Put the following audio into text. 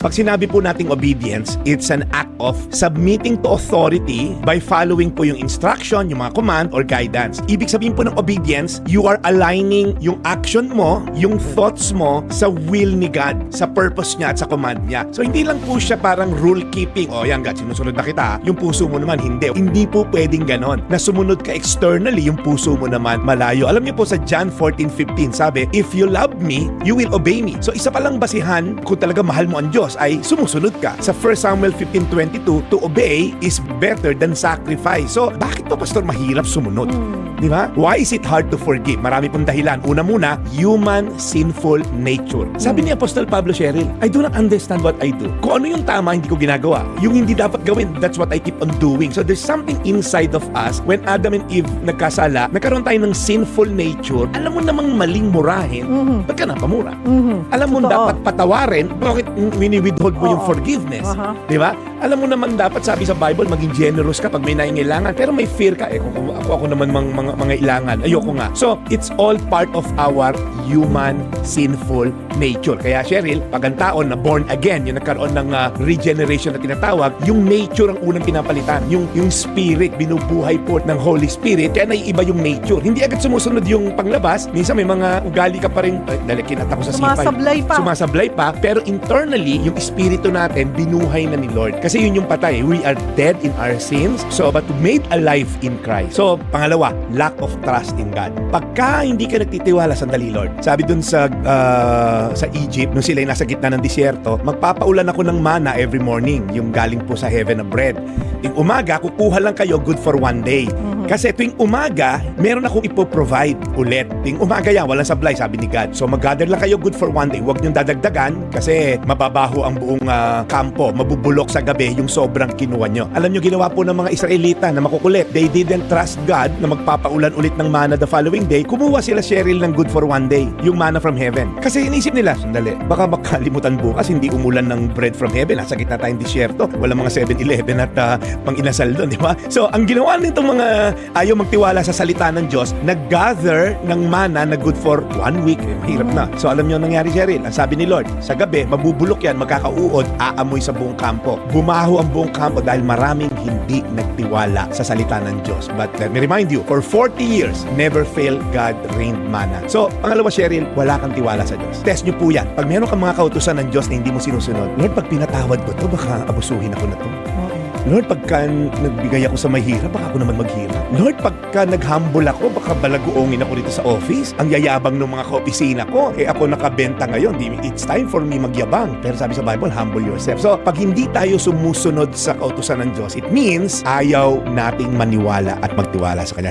Pag sinabi po nating obedience, it's an act of submitting to authority by following po yung instruction, yung mga command or guidance. Ibig sabihin po ng obedience, you are aligning yung action mo, yung thoughts mo sa will ni God, sa purpose niya at sa command niya. So hindi lang po siya parang rule keeping, o yan God, sinusunod na kita, yung puso mo naman hindi. Hindi po pwedeng ganon. Na sumunod ka externally, yung puso mo naman malayo. Alam niyo po sa John 14:15 sabi, If you love me, you will obey me. So isa palang basihan kung talaga mahal mo ang Diyos ay sumusunod ka. Sa 1 Samuel 15:22, to obey is better than sacrifice. So bakit pa pastor mahirap sumunod? Di ba? Why is it hard to forgive? Marami pong dahilan. Una muna, human sinful nature. Sabi ni Apostle Pablo Cheryl, I do not understand what I do. Kung ano yung tama, hindi ko ginagawa. Yung hindi dapat gawin, that's what I keep on doing. So there's something inside of us. When Adam and Eve nagkasala, nagkaroon tayo ng sinful nature. Alam mo namang maling murahin, ba't ka napamura? Alam mo Totoo. dapat patawarin, bakit wini-withhold mo yung Oo. Oh. forgiveness? Uh-huh. Aha. Di ba? Alam mo naman dapat sabi sa Bible, maging generous ka pag may nangingailangan. Pero may fear ka. Eh, kung ako, ako naman mga, mga, mga ilangan. Ayoko nga. So, it's all part of our human sinful nature. Kaya Cheryl, pag ang tao na born again, yung nagkaroon ng ah, regeneration na tinatawag, yung nature ang unang pinapalitan. Yung, yung spirit, binubuhay po ng Holy Spirit. Kaya naiiba yung nature. Hindi agad sumusunod yung panglabas. Minsan may mga ugali ka pa rin. Ay, dali, kinata ko sa sipay. Sumasablay pa. Sumasablay pa. Pero internally, yung espiritu natin, binuhay na ni Lord. Kasi yun yung patay. We are dead in our sins, so but made alive in Christ. So, pangalawa, lack of trust in God. Pagka hindi ka nagtitiwala, sandali Lord. Sabi dun sa ah, sa Egypt, nung sila ay nasa gitna ng disyerto, magpapaulan ako ng mana every morning, yung galing po sa heaven na bread. Yung umaga, kukuha lang kayo good for one day. Kasi tuwing umaga, meron akong ipoprovide ulit. Tuwing umaga yan, walang sablay, sabi ni God. So mag-gather lang kayo good for one day. Huwag niyong dadagdagan kasi mababaho ang buong ah, kampo. Mabubulok sa gabi yung sobrang kinuha nyo. Alam niyo, ginawa po ng mga Israelita na makukulit. They didn't trust God na magpapaulan ulit ng mana the following day. Kumuha sila Cheryl ng good for one day. Yung mana from heaven. Kasi inisip nila, sandali, baka makalimutan bukas, hindi umulan ng bread from heaven. Nasa gitna tayong disyerto. Walang mga 7-Eleven at ah, pang inasal doon, di ba? So, ang ginawa nitong mga ayaw magtiwala sa salita ng Diyos, nag-gather ng mana na good for one week. Eh, mahirap na. So, alam ang nangyari, Cheryl. Ang sabi ni Lord, sa gabi, mabubulok yan, magkakauod, aamoy sa buong kampo. Bumaho ang buong kampo dahil maraming hindi nagtiwala sa salita ng Diyos. But let me remind you, for 40 years, never fail God rained mana. So, pangalawa, Cheryl, wala kang tiwala sa Diyos. Test niyo po yan. Pag meron kang mga kautusan ng Diyos na hindi mo sinusunod, Lord, pag pinatawad ko to, baka abusuhin ako na to. Lord, pagka nagbigay ako sa mahirap, baka ako naman maghirap. Lord, pagka naghumble ako, baka balaguongin ako dito sa office. Ang yayabang ng mga kaopisina ko, eh ako nakabenta ngayon. It's time for me magyabang. Pero sabi sa Bible, humble yourself. So, pag hindi tayo sumusunod sa kautusan ng Diyos, it means ayaw nating maniwala at magtiwala sa Kanya.